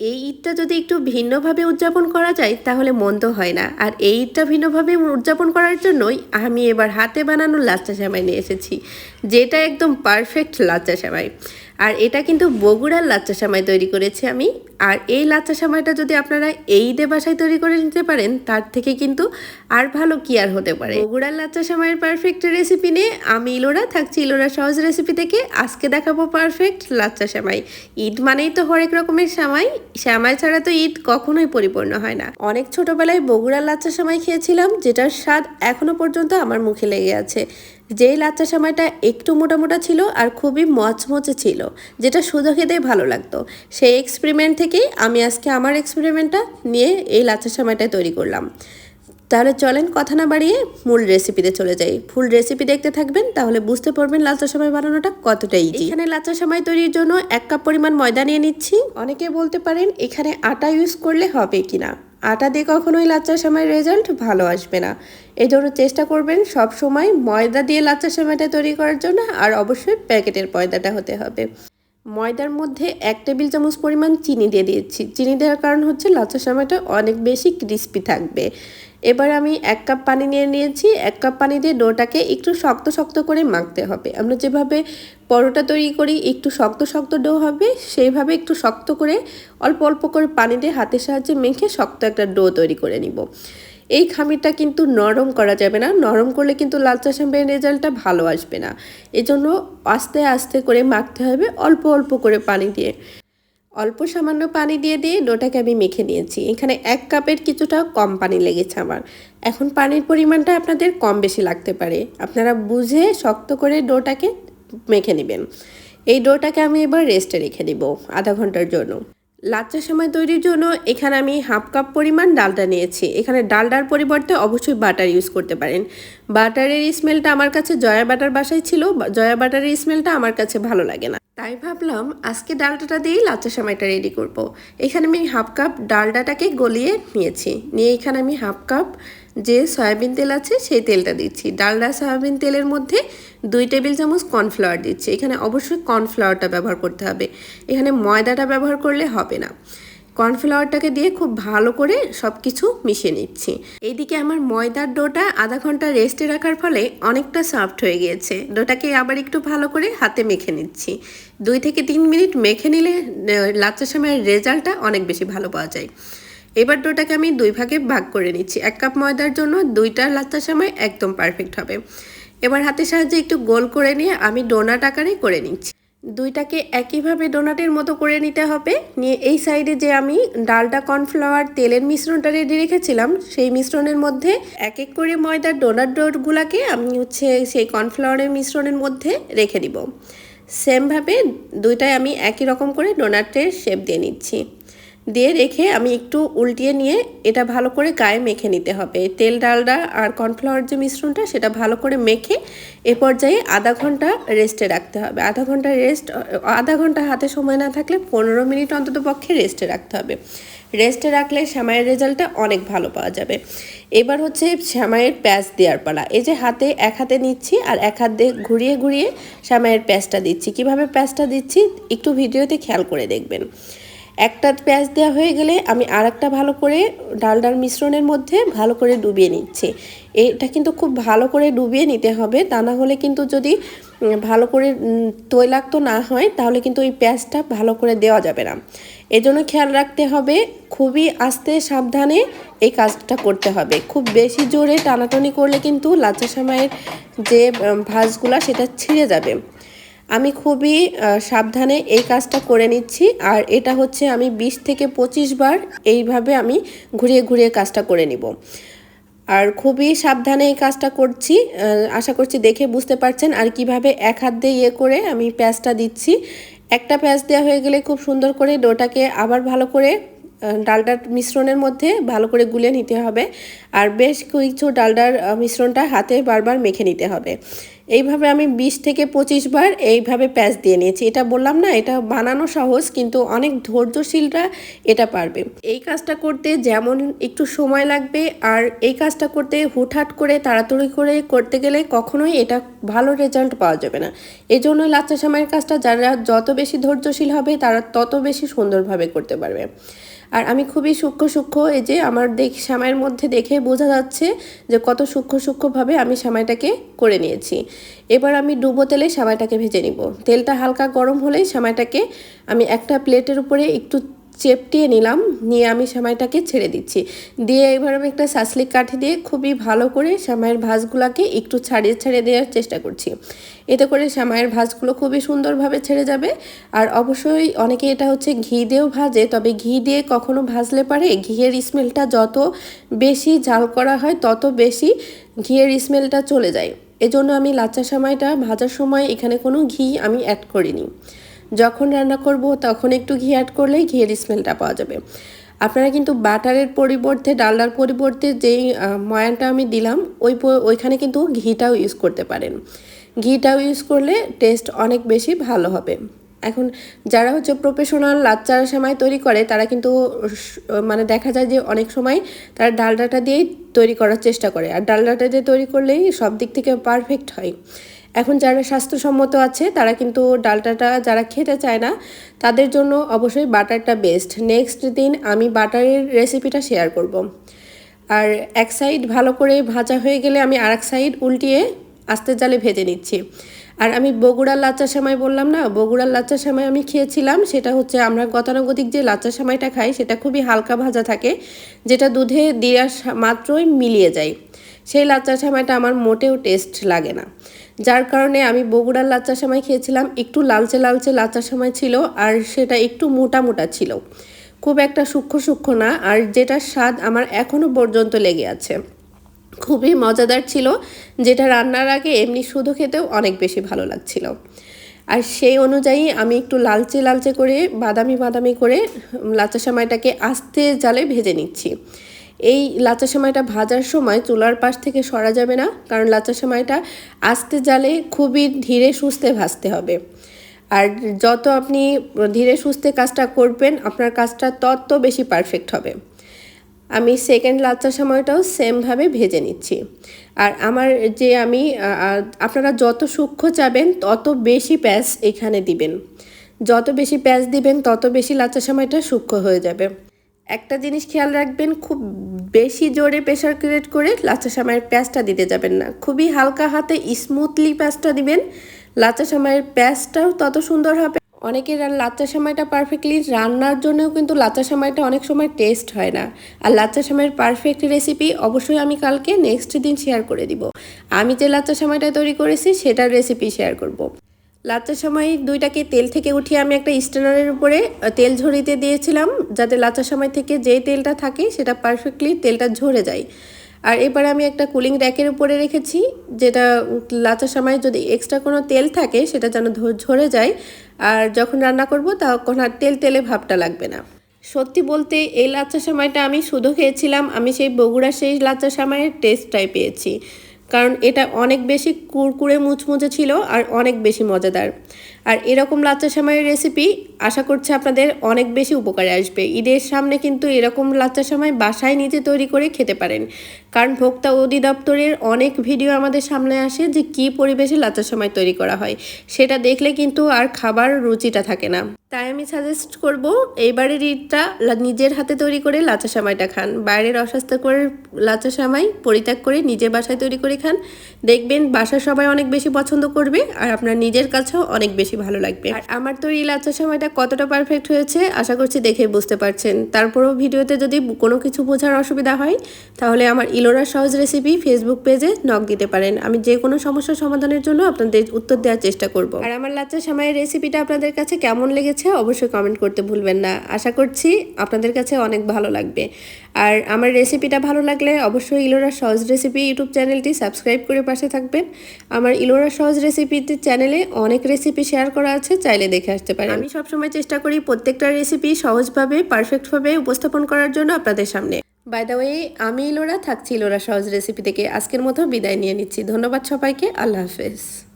এই ঈদটা যদি একটু ভিন্নভাবে উদযাপন করা যায়, তাহলে মন্দ হয় না। আর এই ঈদটা ভিন্নভাবে উদযাপন করার জন্যই আমি এবার হাতে বানানো লাচ্চা সেমাই নিয়ে এসেছি, যেটা একদম পারফেক্ট লাচ্চা সেমাই। আর এটা কিন্তু বগুড়ার লাচ্চা সেমাই তৈরি করেছি আমি। আর এই লাচ্চা সেমাইটা যদি আপনারা এই ঈদে বাসায় তৈরি করে নিতে পারেন, তার থেকে কিন্তু আর ভালো কি আর হতে পারে? বগুড়ার লাচ্চা সেমাইয়ের পারফেক্ট রেসিপি নিয়ে আমি ইলোরা থাকছি ইলোরা সহজ রেসিপি থেকে। আজকে দেখাবো পারফেক্ট লাচ্চা সেমাই। ঈদ মানেই তো হরেক রকমের সেমাই। সেমাই ছাড়া তো ঈদ কখনোই পরিপূর্ণ হয় না। অনেক ছোটবেলায় বগুড়ার লাচ্চা সেমাই খেয়েছিলাম, যেটার স্বাদ এখনও পর্যন্ত আমার মুখে লেগে আছে। যেই লাচ্চা সেমাইটা একটু মোটা মোটা ছিল আর খুবই মচমচে ছিল, যেটা শুধু খেতেই ভালো লাগতো। সেই এক্সপেরিমেন্ট থেকেই আমি আজকে আমার এক্সপেরিমেন্টটা নিয়ে এই লাচ্চা সেমাইটা তৈরি করলাম। তাহলে চলেন কথা না বাড়িয়ে মূল রেসিপিতে চলে যাই। ফুল রেসিপি দেখতে থাকবেন, তাহলে বুঝতে পারবেন লাচ্চা সেমাই বানানোটা কতটা ইজি এখানে লাচ্চা সেমাই তৈরির জন্য এক কাপ পরিমাণ ময়দা নিয়ে নিচ্ছি। অনেকে বলতে পারেন এখানে আটা ইউজ করলে হবে কিনা। আটা দিয়ে কখনোই লাচ্চা সেমাই রেজাল্ট ভালো আসবে না। এই জন্য চেষ্টা করবেন সব সময় ময়দা দিয়ে লাচ্চা সেমাইটা তৈরি করার জন্য, আর অবশ্যই প্যাকেটের ময়দাটা হতে হবে। ময়দার মধ্যে এক টেবিল চামচ পরিমাণ চিনি দিয়ে দিয়েছি। চিনি দেওয়ার কারণ হচ্ছে লাচ্চা সময়টা অনেক বেশি ক্রিস্পি থাকবে। এবার আমি এক কাপ পানি নিয়ে নিয়েছি। এক কাপ পানি দিয়ে ডোটাকে একটু শক্ত শক্ত করে মাখতে হবে। আমরা যেভাবে পরোটা তৈরি করি, একটু শক্ত শক্ত ডো হবে, সেইভাবে একটু শক্ত করে অল্প অল্প করে পানি দিয়ে হাতের সাহায্যে মেখে শক্ত একটা ডো তৈরি করে নিব। এই খামিরটা কিন্তু নরম করা যাবে না। নরম করলে কিন্তু লাল চা রেজাল্টটা ভালো আসবে না। এজন্য আস্তে আস্তে করে মাখতে হবে, অল্প অল্প করে পানি দিয়ে। অল্প সামান্য পানি দিয়ে দিয়ে ডোটাকে আমি মেখে নিয়েছি। এখানে এক কাপের কিছুটা কম পানি লেগেছে আমার। এখন পানির পরিমাণটা আপনাদের কম বেশি লাগতে পারে। আপনারা বুঝে শক্ত করে ডোটাকে মেখে নেবেন। এই ডোটাকে আমি এবার রেস্টে রেখে দিব আধা ঘণ্টার জন্য। লাচ্চা সময় তৈরির জন্য এখানে আমি হাফ কাপ পরিমাণ ডালটা নিয়েছি। এখানে ডালডার পরিবর্তে অবশ্যই বাটার ইউজ করতে পারেন। বাটারের স্মেলটা আমার কাছে জয়া বাটার বাসায় ছিল জয়া বাটারের স্মেলটা আমার কাছে ভালো লাগে না। তাই ভাবলাম আজকে ডালটাটা দিয়েই লাচ্চা সময়টা রেডি করব। এখানে আমি হাফ কাপ ডালডাটাকে গলিয়ে নিয়েছি। নিয়ে এখানে আমি হাফ কাপ যে সয়াবিন তেল আছে সেই তেলটা দিচ্ছি। ডালডা সয়াবিন তেলের মধ্যে দুই টেবিল চামচ কর্নফ্লাওয়ার দিচ্ছি। এখানে অবশ্যই কর্নফ্লাওয়ারটা ব্যবহার করতে হবে। এখানে ময়দাটা ব্যবহার করলে হবে না। কর্নফ্লাওয়ারটাকে দিয়ে খুব ভালো করে সব কিছু মিশিয়ে নিচ্ছি। এইদিকে আমার ময়দার ডোটা আধা ঘণ্টা রেস্টে রাখার ফলে অনেকটা সফট হয়ে গিয়েছে। ডোটাকে আবার একটু ভালো করে হাতে মেখে নিচ্ছি। দুই থেকে তিন মিনিট মেখে নিলে লাচ্চার সময়ের রেজাল্টটা অনেক বেশি ভালো পাওয়া যায়। এবার ডোটাকে আমি দুই ভাগে ভাগ করে নিচ্ছি। এক কাপ ময়দার জন্য দুইটা লাচ্চা সময় একদম পারফেক্ট হবে। এবার হাতের সাহায্যে একটু গোল করে নিয়ে আমি ডোনাট আকারে করে নিচ্ছি। দুইটাকে একইভাবে ডোনাটের মতো করে নিতে হবে। নিয়ে এই সাইডে যে আমি ডালটা কর্নফ্লাওয়ার তেলের মিশ্রণটা রেডি রেখেছিলাম, সেই মিশ্রণের মধ্যে এক এক করে ময়দার ডোনাট ডোরগুলাকে আমি হচ্ছে সেই কর্নফ্লাওয়ারের মিশ্রণের মধ্যে রেখে দিব। সেমভাবে দুইটাই আমি একই রকম করে ডোনাটের শেপ দিয়ে নিচ্ছি। দিয়ে রেখে আমি একটু উল্টিয়ে নিয়ে এটা ভালো করে গায়ে মেখে নিতে হবে। তেল ডালডা আর কর্নফ্লাওয়ার যে মিশ্রণটা সেটা ভালো করে মেখে এ পর্যায়ে আধা ঘণ্টা রেস্টে রাখতে হবে। আধা ঘণ্টা রেস্ট আধা ঘণ্টা হাতে সময় না থাকলে পনেরো মিনিট অন্তত পক্ষে রেস্টে রাখতে হবে। রেস্টে রাখলে শ্যামাইয়ের রেজাল্টটা অনেক ভালো পাওয়া যাবে। এবার হচ্ছে শ্যামাইয়ের প্যাঁচ দেওয়ার পালা। এই যে হাতে এক হাতে নিচ্ছি আর এক হাত ঘুরিয়ে ঘুরিয়ে শ্যামাইয়ের প্যাঁচটা দিচ্ছি। কীভাবে প্যাঁচটা দিচ্ছি একটু ভিডিওতে খেয়াল করে দেখবেন। একটা পেঁয়াজ দেওয়া হয়ে গেলে আমি আর একটা ভালো করে ডালডার মিশ্রণের মধ্যে ভালো করে ডুবিয়ে নিচ্ছি। এটা কিন্তু খুব ভালো করে ডুবিয়ে নিতে হবে, তা না হলে কিন্তু যদি ভালো করে তৈলাক্ত না হয়, তাহলে কিন্তু ওই পেঁয়াজটা ভালো করে দেওয়া যাবে না। এজন্য খেয়াল রাখতে হবে, খুবই আস্তে সাবধানে এই কাজটা করতে হবে। খুব বেশি জোরে টানাটানি করলে কিন্তু লাচ্চা সময়ের যে ভাঁজগুলা সেটা ছিঁড়ে যাবে। আমি খুবই সাবধানে এই কাজটা করে নিচ্ছি। আর এটা হচ্ছে আমি ২০ থেকে ২৫ বার এইভাবে আমি ঘুরিয়ে ঘুরিয়ে কাজটা করে নিব। আর খুবই সাবধানে এই কাজটা করছি আশা করছি দেখে বুঝতে পারছেন। আর কীভাবে এক হাত দিয়ে ইয়ে করে আমি প্যাঁচটা দিচ্ছি। একটা প্যাঁচ দেওয়া হয়ে গেলে খুব সুন্দর করে ডোটাকে আবার ভালো করে ডালডার মিশ্রণের মধ্যে ভালো করে গুলে নিতে হবে। আর বেশ কিছু ডালডার মিশ্রণটা হাতে বারবার মেখে নিতে হবে। এইভাবে আমি বিশ থেকে পঁচিশ বার এইভাবে প্যাচ দিয়ে নিয়েছি। এটা বললাম না, এটা বানানো সহজ, কিন্তু অনেক ধৈর্যশীলরা এটা পারবে। এই কাজটা করতে যেমন একটু সময় লাগবে, আর এই কাজটা করতে হুটহাট করে তাড়াতাড়ি করে করতে গেলে কখনোই এটা ভালো রেজাল্ট পাওয়া যাবে না। এই জন্য লাচ্চা সামাইয়ের কাজটা যারা যত বেশি ধৈর্যশীল হবে, তারা তত বেশি সুন্দরভাবে করতে পারবে। আর আমি খুবই সূক্ষ্ম সূক্ষ্ম এই যে আমার দেখ সামাইয়ের মধ্যে দেখে বোঝা যাচ্ছে যে কত সূক্ষ্ম সূক্ষ্মভাবে আমি সামাইটাকে করে নিয়েছি। এবার আমি ডুবো তেলে সামাইটাকে ভেজে নিব। তেলটা হালকা গরম হলেই সামাইটাকে আমি একটা প্লেটের উপরে একটু চেপটিয়ে নিলাম, নিয়ে আমি সামাইটাকে ছেড়ে দিচ্ছি। দিয়ে এবার আমি একটা সাসলিক কাঠি দিয়ে খুবই ভালো করে সামাইয়ের ভাঁজগুলোকে একটু ছাড়িয়ে ছাড়িয়ে দেওয়ার চেষ্টা করছি। এতে করে সামাইয়ের ভাঁজগুলো খুবই সুন্দরভাবে ছেড়ে যাবে। আর অবশ্যই অনেকে এটা হচ্ছে ঘি দিয়েও ভাজে, তবে ঘি দিয়ে কখনো ভাজলে পারে। ঘিয়ের স্মেলটা যত বেশি জাল করা হয়, তত বেশি ঘিয়ের স্মেলটা চলে যায়। এজন্য আমি লাচ্চা সামাইটা ভাজার সময় এখানে কোনো ঘি আমি অ্যাড করিনি। যখন রান্না করব তখন একটু ঘি অ্যাড করলেই ঘিয়ের স্মেলটা পাওয়া যাবে। আপনারা কিন্তু বাটারের পরিবর্তে, ডালডার পরিবর্তে যেই ময়ানটা আমি দিলাম, ওই ওইখানে কিন্তু ঘিটাও ইউজ করতে পারেন। ঘিটাও ইউজ করলে টেস্ট অনেক বেশি ভালো হবে। এখন যারা হচ্ছে প্রফেশনাল লাচ্চার সময় তৈরি করে, তারা কিন্তু মানে দেখা যায় যে অনেক সময় তারা ডালডাটা দিয়েই তৈরি করার চেষ্টা করে। আর ডালডাটা দিয়ে তৈরি করলেই সব দিক থেকে পারফেক্ট হয়। এখন যারা স্বাস্থ্যসম্মত আছে, তারা কিন্তু ডালটাটা যারা খেতে চায় না, তাদের জন্য অবশ্যই বাটারটা বেস্ট নেক্সট দিন আমি বাটারের রেসিপিটা শেয়ার করব। আর এক সাইড ভালো করে ভাজা হয়ে গেলে আমি আর এক সাইড উল্টিয়ে আস্তে জালে ভেজে নিচ্ছি। আর আমি বগুড়ার লাচ্চার সময় বললাম না? বগুড়ার লাচ্চার সময় আমি খেয়েছিলাম। সেটা হচ্ছে আমরা গতানুগতিক যে লাচ্চার সময়টা খাই, সেটা খুবই হালকা ভাজা থাকে, যেটা দুধে দেওয়ার মাত্রই মিলিয়ে যায়। সেই লাচ্চার সময়টা আমার মোটেও টেস্ট লাগে না। যার কারণে আমি বগুড়ার লাচ্চার সময় খেয়েছিলাম। একটু লালচে লালচে লাচ্চার সময় ছিল আর সেটা একটু মোটা মোটা ছিল। খুব একটা সূক্ষ্ম সূক্ষ্ম না। আর যেটার স্বাদ আমার এখনও পর্যন্ত লেগে আছে। খুবই মজাদার ছিল, যেটা রান্নার আগে এমনি শুধু খেতেও অনেক বেশি ভালো লাগছিল। আর সেই অনুযায়ী আমি একটু লালচে লালচে করে, বাদামি বাদামি করে লাচা সময়টাকে আস্তে জালে ভেজে নিচ্ছি। এই লাচা সময়টা ভাজার সময় চুলার পাশ থেকে সরা যাবে না, কারণ লাচা সময়টা আস্তে জালে খুবই ধীরে সুস্থে ভাজতে হবে। আর যত আপনি ধীরে সুস্থে কাজটা করবেন, আপনার কাজটা তত বেশি পারফেক্ট হবে। আমি সেকেন্ড লাচ্চার সময়টাও সেমভাবে ভেজে নিচ্ছি। আর আমার যে আমি আপনারা যত সূক্ষ্ম চাবেন, তত বেশি প্যাঁচ এখানে দিবেন। যত বেশি প্যাঁচ দিবেন, তত বেশি লাচ্চার সময়টা সূক্ষ্ম হয়ে যাবে। একটা জিনিস খেয়াল রাখবেন, খুব বেশি জোরে প্রেশার ক্রিয়েট করে লাচ্চা সামাইয়ের প্যাঁচটা দিতে যাবেন না। খুবই হালকা হাতে স্মুথলি প্যাঁচটা দিবেন লাচ্চা সামাইয়ের প্যাঁচটাও তত সুন্দর হবে। অনেকের লাচ্চা সামাইটা পারফেক্টলি রান্নার জন্যও কিন্তু লাচ্চা সামাইটা অনেক সময় টেস্ট হয় না। আর লাচ্চা সামাইয়ের পারফেক্ট রেসিপি অবশ্যই আমি কালকে নেক্সট দিন শেয়ার করে দিব। আমি যে লাচ্চা সামাইটা তৈরি করেছি, সেটার রেসিপি শেয়ার করব। লাচ্চার সময় দুইটাকে তেল থেকে উঠিয়ে আমি একটা স্ট্যান্ডারের উপরে তেল ঝরিতে দিয়েছিলাম, যাতে লাচ্চার সময় থেকে যেই তেলটা থাকে, সেটা পারফেক্টলি তেলটা ঝরে যায়। আর এবার আমি একটা কুলিং র্যাকের উপরে রেখেছি, যেটা লাচার সময় যদি এক্সট্রা কোনো তেল থাকে, সেটা যেন ঝরে যায়। আর যখন রান্না করব, তখন আর তেল তেলে ভাবটা লাগবে না। সত্যি বলতে, এই লাচ্চা সময়টা আমি শুধু খেয়েছিলাম, আমি সেই বগুড়ার সেই লাচ্চা সময়ের টেস্টটাই পেয়েছি। কারণ এটা অনেক বেশি কুরকুরে মুচমুচে ছিল আর অনেক বেশি মজাদার। আর এরকম লাচ্চা সামাইয়ের রেসিপি আশা করছি আপনাদের অনেক বেশি উপকারে আসবে। ঈদের সামনে কিন্তু এরকম লাচ্চা সামাই বাসায় নিজে তৈরি করে খেতে পারেন। কারণ ভোক্তা অধিদপ্তরের অনেক ভিডিও আমাদের সামনে আসে যে কি পরিবেশে লাচ্চা সামাই তৈরি করা হয়। সেটা দেখলে কিন্তু আর খাবার রুচিটা থাকে না। তাই আমি সাজেস্ট করব, এইবারের ঈদটা নিজের হাতে তৈরি করে লাচা সামাইটা খান। বাইরের অস্বাস্থ্যকর লাচা সামাই পরিত্যাগ করে নিজের বাসায় তৈরি করে খান। দেখবেন বাসার সবাই অনেক বেশি পছন্দ করবে আর আপনার নিজের কাছেও অনেক বেশি ভালো লাগবে। আর আমার তৈরি লাচা সময়টা কতটা পারফেক্ট হয়েছে, আশা করছি দেখে বুঝতে পারছেন। তারপরেও ভিডিওতে যদি কোনো কিছু বোঝার অসুবিধা হয়, তাহলে আমার ইলোরা সহজ রেসিপি ফেসবুক পেজে নক দিতে পারেন। আমি যে কোনো সমস্যার সমাধানের জন্য আপনাদের উত্তর দেওয়ার চেষ্টা করব। আর আমার লাচা সামাইয়ের রেসিপিটা আপনাদের কাছে কেমন লেগেছে, অবশ্যই কমেন্ট করতে ভুলবেন না। আশা করছি আপনাদের কাছে অনেক ভালো লাগবে। আর আমার রেসিপিটা ভালো লাগলে অবশ্যই ইলোরা সহজ রেসিপি ইউটিউব চ্যানেলটি সাবস্ক্রাইব করে পাশে থাকবেন। আমার ইলোরা সহজ রেসিপিতে চ্যানেলে অনেক রেসিপি শেয়ার করা আছে চাইলে দেখে আসতে পারেন। আমি সবসময় চেষ্টা করি প্রত্যেকটা রেসিপি সহজভাবে পারফেক্টভাবে উপস্থাপন করার জন্য আপনাদের সামনে। বাই দ্য ওয়ে আমি ইলোরা থাকছি ইলোরা সহজ রেসিপি থেকে। আজকের মতো বিদায় নিয়ে নিচ্ছি। ধন্যবাদ সবাইকে। আল্লাহ হাফেজ।